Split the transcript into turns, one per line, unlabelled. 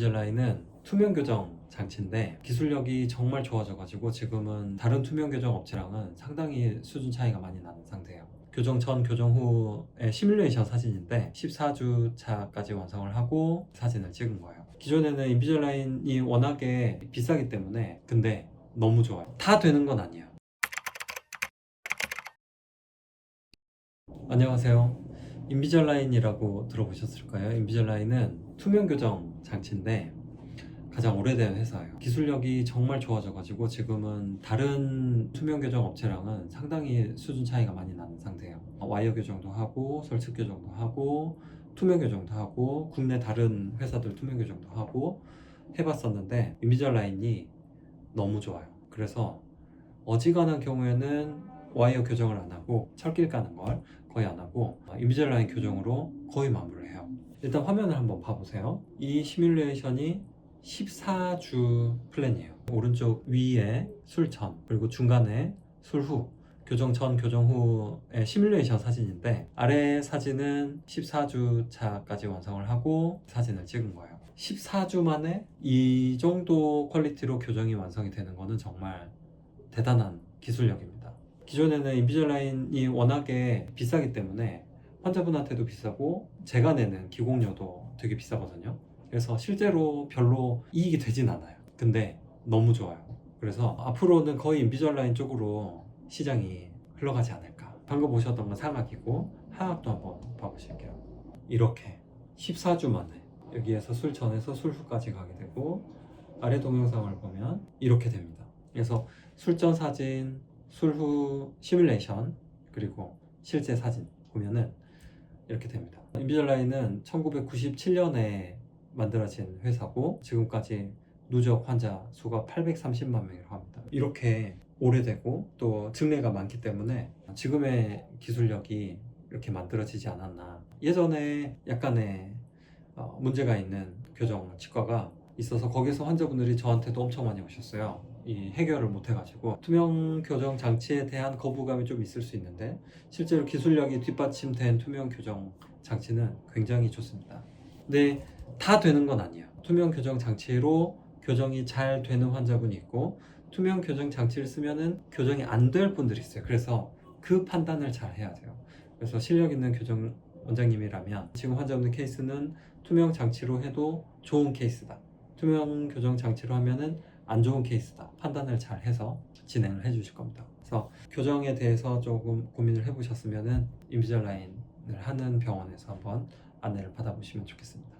인비젤라인은 투명 교정 장치인데 기술력이 정말 좋아져가지고 지금은 다른 투명 교정 업체랑은 상당히 수준 차이가 많이 나는 상태예요. 교정 전, 교정 후의 시뮬레이션 사진인데 14주 차까지 완성을 하고 사진을 찍은 거예요. 기존에는 인비젤라인이 워낙에 비싸기 때문에 근데 너무 좋아요. 다 되는 건 아니에요. 안녕하세요. 인비젤라인이라고 들어보셨을까요? 인비젤라인은 투명 교정 장치인데 가장 오래된 회사예요. 기술력이 정말 좋아져가지고 지금은 다른 투명 교정 업체랑은 상당히 수준 차이가 많이 나는 상태예요. 와이어 교정도 하고 설치 교정도 하고 투명 교정도 하고 국내 다른 회사들 투명 교정도 하고 해봤었는데 인비젤라인이 너무 좋아요. 그래서 어지간한 경우에는 와이어 교정을 안 하고 철길 까는 걸 거의 안 하고 인비젤라인 교정으로 거의 마무리를 해요. 일단 화면을 한번 봐보세요. 이 시뮬레이션이 14주 플랜이에요. 오른쪽 위에 술 전 그리고 중간에 술 후 교정 전 교정 후의 시뮬레이션 사진인데 아래 사진은 14주 차까지 완성을 하고 사진을 찍은 거예요. 14주 만에 이 정도 퀄리티로 교정이 완성이 되는 거는 정말 대단한 기술력입니다. 기존에는 인비젤라인이 워낙에 비싸기 때문에 환자분한테도 비싸고 제가 내는 기공료도 되게 비싸거든요. 그래서 실제로 별로 이익이 되진 않아요. 근데 너무 좋아요. 그래서 앞으로는 거의 인비젤라인 쪽으로 시장이 흘러가지 않을까. 방금 보셨던 건 상악이고 하악도 한번 봐보실게요. 이렇게 14주 만에 여기에서 술 전에서 술 후까지 가게 되고 아래 동영상을 보면 이렇게 됩니다. 그래서 술전 사진, 술 후 시뮬레이션 그리고 실제 사진 보면은 이렇게 됩니다. 인비젤라인은 1997년에 만들어진 회사고 지금까지 누적 환자 수가 830만 명이라고 합니다. 이렇게 오래되고 또 증례가 많기 때문에 지금의 기술력이 이렇게 만들어지지 않았나. 예전에 약간의 어, 문제가 있는 교정 치과가 있어서 거기서 환자분들이 저한테도 엄청 많이 오셨어요. 이 해결을 못 해가지고 투명 교정 장치에 대한 거부감이 좀 있을 수 있는데 실제로 기술력이 뒷받침된 투명 교정 장치는 굉장히 좋습니다. 근데 다 되는 건 아니에요. 투명 교정 장치로 교정이 잘 되는 환자분이 있고 투명 교정 장치를 쓰면은 교정이 안 될 분들이 있어요. 그래서 그 판단을 잘 해야 돼요. 그래서 실력 있는 교정 원장님이라면 지금 환자분들 케이스는 투명 장치로 해도 좋은 케이스다. 투명 교정 장치로 하면은 안 좋은 케이스다. 판단을 잘 해서 진행을 해 주실 겁니다. 그래서 교정에 대해서 조금 고민을 해 보셨으면은 인비젤라인을 하는 병원에서 한번 안내를 받아보시면 좋겠습니다.